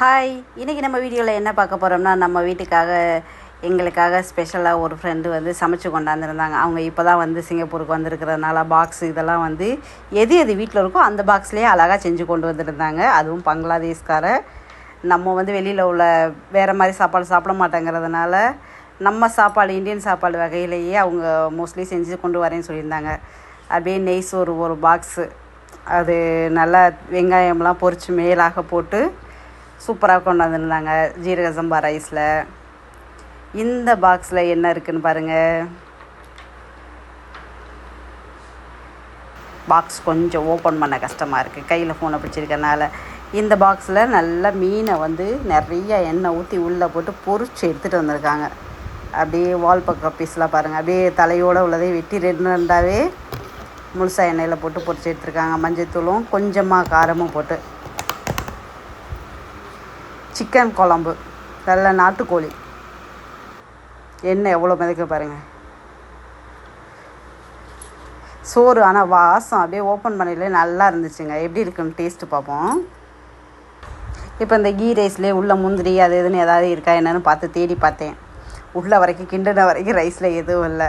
Hi இன்றைக்கி நம்ம வீடியோவில் என்ன பார்க்க போகிறோம்னா நம்ம வீட்டுக்காக எங்களுக்காக ஸ்பெஷலாக ஒரு ஃப்ரெண்டு வந்து சமைச்சு கொண்டாந்துருந்தாங்க. அவங்க இப்போ தான் வந்து சிங்கப்பூருக்கு வந்திருக்கிறதுனால பாக்ஸ் இதெல்லாம் வந்து எது எது வீட்டில் இருக்கோ அந்த பாக்ஸ்லேயே அழகாக செஞ்சு கொண்டு வந்திருந்தாங்க. அதுவும் பங்களாதேஷ்கார. நம்ம வந்து வெளியில் உள்ள வேறு மாதிரி சாப்பாடு சாப்பிட மாட்டேங்கிறதுனால நம்ம சாப்பாடு இந்தியன் சாப்பாடு வகையிலேயே அவங்க மோஸ்ட்லி செஞ்சு கொண்டு வரேன்னு சொல்லியிருந்தாங்க. அப்படியே நெய் சோறு ஒரு பாக்ஸு அது நல்லா வெங்காயம்லாம் பொரித்து மேலாக போட்டு சூப்பராக கொண்டாந்துருந்தாங்க. ஜீரக சம்பா ரைஸில். இந்த பாக்ஸில் என்ன இருக்குன்னு பாருங்கள் பாக்ஸ் கொஞ்சம் ஓப்பன் பண்ண கஷ்டமாக இருக்குது கையில் ஃபோனை பிடிச்சிருக்கனால இந்த பாக்ஸில் நல்ல மீனை வந்து நிறைய எண்ணெய் ஊற்றி உள்ளே போட்டு பொறிச்சு எடுத்துகிட்டு வந்திருக்காங்க. அப்படியே வால் பக்கம் பீஸ்லாம் பாருங்கள் அப்படியே தலையோடு உள்ளதை வெட்டி ரெண்டு ரெண்டாவே முழுசாக எண்ணெயில் போட்டு பொறிச்சு எடுத்துருக்காங்க. மஞ்சத்தூளும் கொஞ்சமாக காரமும் போட்டு. சிக்கன் குழம்பு நல்ல நாட்டுக்கோழி. எண்ணெய் எவ்வளோ மிதக்க பாருங்கள் சோறு ஆனால் வாசம் அப்படியே ஓப்பன் பண்ணல நல்லா இருந்துச்சுங்க. எப்படி இருக்குன்னு டேஸ்ட்டு பார்ப்போம். இப்போ இந்த கீ ரைஸ்லேயே உள்ள முந்திரி அது எதுன்னு ஏதாவது இருக்கா என்னென்னு பார்த்து தேடி பார்த்தேன். உள்ள வரைக்கும் கிண்டின வரைக்கும் ரைஸில் எதுவும் இல்லை.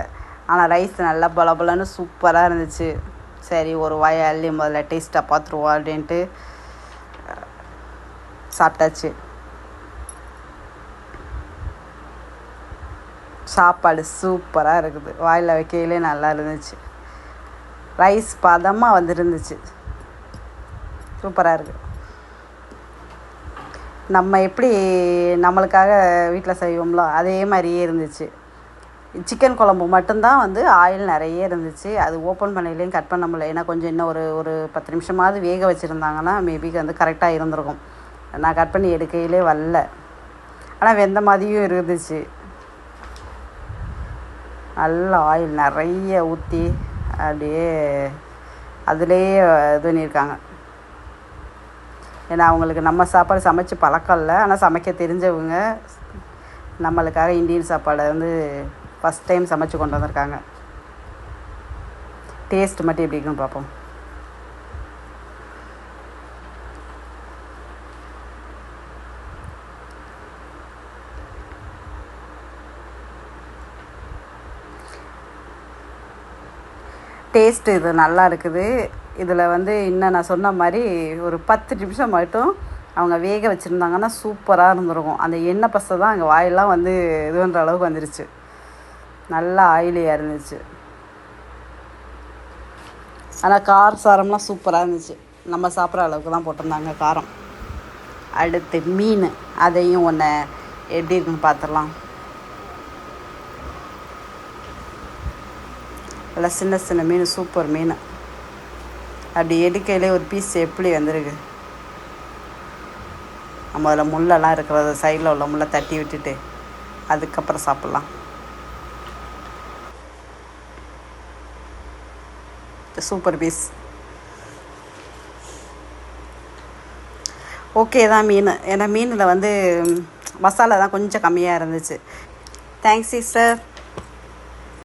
ஆனால் ரைஸ் நல்லா பலபலன்னு சூப்பராக இருந்துச்சு. சரி ஒரு வாயை அள்ளி முதல்ல டேஸ்ட்டாக பார்த்துருவோம் அப்படின்ட்டு சாப்பிட்டாச்சு. சாப்பாடு சூப்பராக இருக்குது. வாயில் வைக்கையிலே நல்லா இருந்துச்சு. ரைஸ் பதமாக வந்துருந்துச்சு. சூப்பராக இருக்குது நம்ம எப்படி நம்மளுக்காக வீட்டில் செய்வோம்லோ அதே மாதிரியே இருந்துச்சு. சிக்கன் குழம்பு மட்டும்தான் வந்து ஆயில் நிறைய இருந்துச்சு. அது ஓப்பன் பண்ணலையும் கட் பண்ண முடியல. ஏன்னா கொஞ்சம் இன்னும் ஒரு ஒரு பத்து நிமிஷமாவது வேக வச்சுருந்தாங்கன்னா மேபி வந்து கரெக்டாக இருந்திருக்கும். நான் கட் பண்ணி எடுக்கையிலே வரல. ஆனால் வெந்த மாதிரியும் இருந்துச்சு. நல்லா ஆயில் நிறைய ஊற்றி அப்படியே அதுலேயே இது பண்ணியிருக்காங்க. ஏன்னா அவங்களுக்கு நம்ம சாப்பாடு சமைச்சு பழக்கம் இல்லை. ஆனால் சமைக்க தெரிஞ்சவங்க நம்மளுக்காக இந்தியன் சாப்பாடை வந்து ஃபஸ்ட் டைம் சமைச்சு கொண்டு வந்திருக்காங்க. டேஸ்ட் மட்டும் எப்படி இருக்குன்னு பார்ப்போம். டேஸ்ட்டு இது நல்லா இருக்குது. இதில் வந்து இன்னும் நான் சொன்ன மாதிரி ஒரு பத்து நிமிஷம் மட்டும் அவங்க வேக வச்சுருந்தாங்கன்னா சூப்பராக இருந்திருக்கும். அந்த எண்ணெய் பசை தான் அங்கே வாயெல்லாம் வந்து இது பண்ணுற அளவுக்கு வந்துருச்சு. நல்லா ஆயிலியாக இருந்துச்சு. ஆனால் கார சாரம்லாம் சூப்பராக இருந்துச்சு. நம்ம சாப்பிட்ற அளவுக்கு தான் போட்டிருந்தாங்க காரம். அடுத்து மீன். அதையும் ஒன்று எப்படி இருக்குன்னு பார்த்துடலாம் நல்லா சின்ன சின்ன மீன் சூப்பர் மீன். அப்படி எடுக்கையிலே ஒரு பீஸ் எப்படி வந்திருக்கு? நம்ம அதில் முள்ளெல்லாம் இருக்கிறத சைடில் உள்ள முள்ளை தட்டி விட்டுட்டு அதுக்கப்புறம் சாப்பிட்லாம். சூப்பர் பீஸ் ஓகே தான் மீன். ஏன்னா மீனில் வந்து மசாலா தான் கொஞ்சம் கம்மியாக இருந்துச்சு. Thanks sister